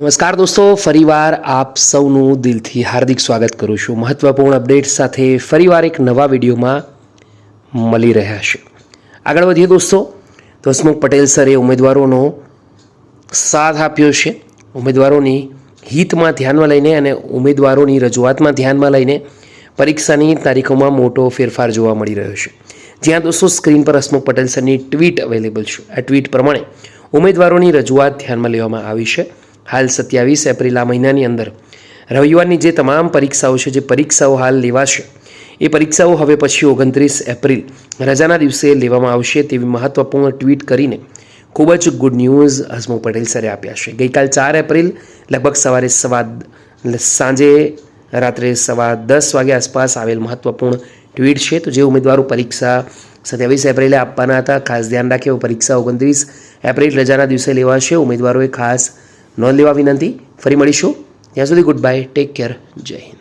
નમસ્કાર દોસ્તો, ફરીવાર આપ સૌનું દિલથી હાર્દિક સ્વાગત કરું છું. મહત્વપૂર્ણ અપડેટ સાથે ફરીવાર એક નવા વિડીયોમાં મળી રહ્યા છે. આગળ વધીએ દોસ્તો, તો હસમુખ પટેલ સરે ઉમેદવારોનો સાથ આપ્યો છે. ઉમેદવારોની હિતમાં ધ્યાનમાં લઈને અને ઉમેદવારોની રજૂઆતમાં ધ્યાનમાં લઈને પરીક્ષાની તારીખોમાં મોટો ફેરફાર જોવા મળી રહ્યો છે. જ્યાં દોસ્તો, સ્ક્રીન પર હસમુખ પટેલ સરની ટ્વીટ અવેલેબલ છે. આ ટ્વીટ પ્રમાણે ઉમેદવારોની રજૂઆત ધ્યાનમાં લેવામાં આવી છે. હાલ સત્યાવીસ એપ્રિલ આ મહિનાની અંદર. રવિવારની જે તમામ પરીક્ષાઓ છે, જે પરીક્ષાઓ હાલ લેવાશે, એ પરીક્ષાઓ હવે પછી ઓગણત્રીસ એપ્રિલ રજાના દિવસે લેવામાં આવશે તેવી મહત્વપૂર્ણ ટ્વીટ કરીને ખૂબ જ ગુડ ન્યૂઝ હસમુ પટેલ સરે આપ્યા છે. ગઈકાલ ચાર એપ્રિલ લગભગ સવારે સવા સાંજે રાત્રે સવા દસ વાગે આસપાસ આવેલ મહત્વપૂર્ણ ટ્વીટ છે. તો જે ઉમેદવારો પરીક્ષા સત્યાવીસ એપ્રિલે આપવાના હતા, ખાસ ધ્યાન રાખે પરીક્ષા ઓગણત્રીસ એપ્રિલ રજાના દિવસે લેવાશે. ઉમેદવારોએ ખાસ નોંધ લેવા વિનંતી. ફરી મળીશું. ત્યાં સુધી ગુડ બાય ટેક કેર જય હિન્દ.